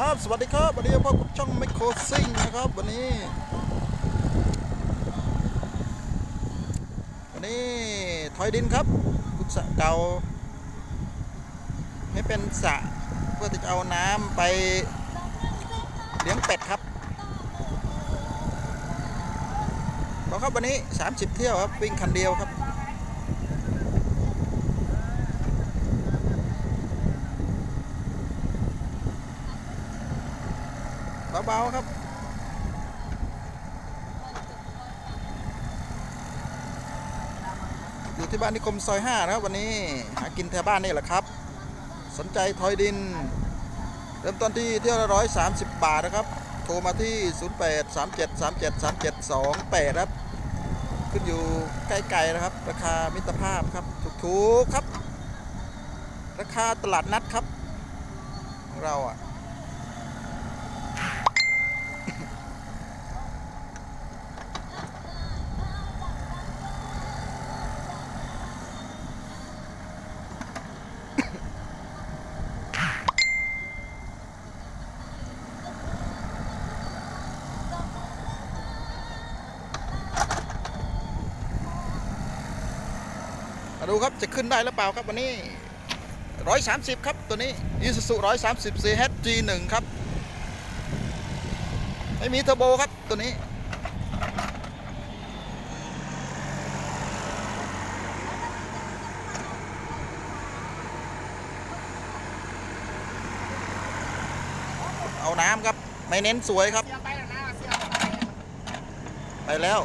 ครับสวัสดีครับ วันนี้พบกับช่องไมโครซิ่งนะครับ วันนี้ วันนี้ถอยดินครับขุดสระเก่า ให้เป็นสระเพื่อที่จะเอาน้ำไปเลี้ยงเป็ดครับบอกครับวันนี้ 30 เที่ยวครับ วิ่งคันเดียวครับ เบาๆครับอยู่ที่บ้านนิคมซอย5นะครับ วันนี้หากินแถวบ้านนี่แหละครับ สนใจทอยดิน เริ่มต้นที่เที่ยวละร้อยสามสิบบาทนะครับ โทรมาที่ 0 8 3 7 3 7 3 7 2 8 ครับ ขึ้นอยู่ใกล้ๆนะครับ ราคามิตรภาพครับถูกๆครับ ราคาตลาดนัดครับของเราอะ ดูครับจะขึ้นได้หรือเปล่าครับวันนี้ 130 ครับตัวนี้ Isuzu 130 CH G1 ครับ ไม่มีเทอร์โบครับตัวนี้ เอาน้ำครับ ไม่เน้นสวยครับ ไปแล้วนะเสียไป ไปแล้ว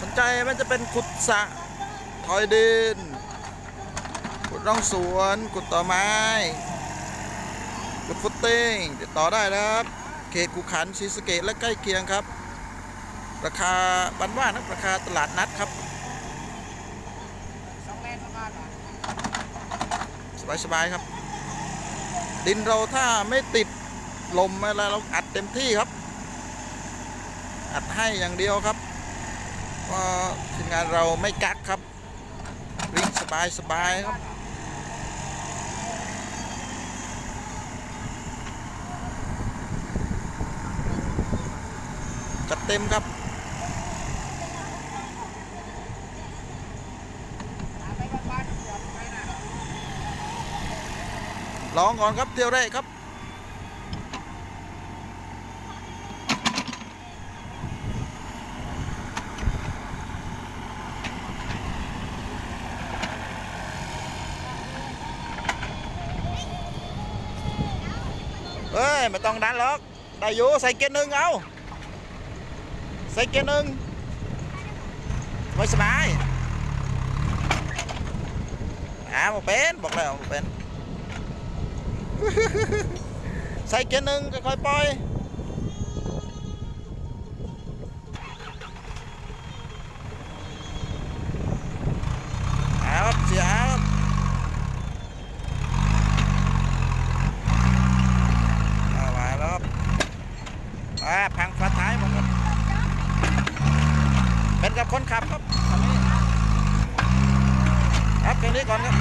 สน ใจมันจะเป็นขุดสะถอยดิน ขุดร่องสวน ขุดต่อไม้ ขุดฟุตติ้งติดต่อได้นะครับ เขตกุขันศรีสะเกดและใกล้เคียงครับ ราคาบันว่านะราคาตลาดนัดครับสองแลนด์ประมาณอะสบายๆครับ ดินเราถ้าไม่ติดลมอะไรเราอัดเต็มที่ครับ อัดให้อย่างเดียวครับ เพราะทีมงานเราไม่กักครับวิ่งสบายๆครับจัดเต็มครับลองก่อนครับเที่ยวแรกครับ เฮ้ยไม่ต้องดันหรอกได้อยู่ใส่เกียร์หนึ่งเอาใส่เกียร์หนึ่งไม่สบายอ่าบอกเป็นบอกแล้วบ่เป็นใส่เกียร์หนึ่งค่อยๆปล่อยาพังฝาท้ายผมครับเป็นกับคนขับครับคันนี้ครับแค่นี้ก่อนครับ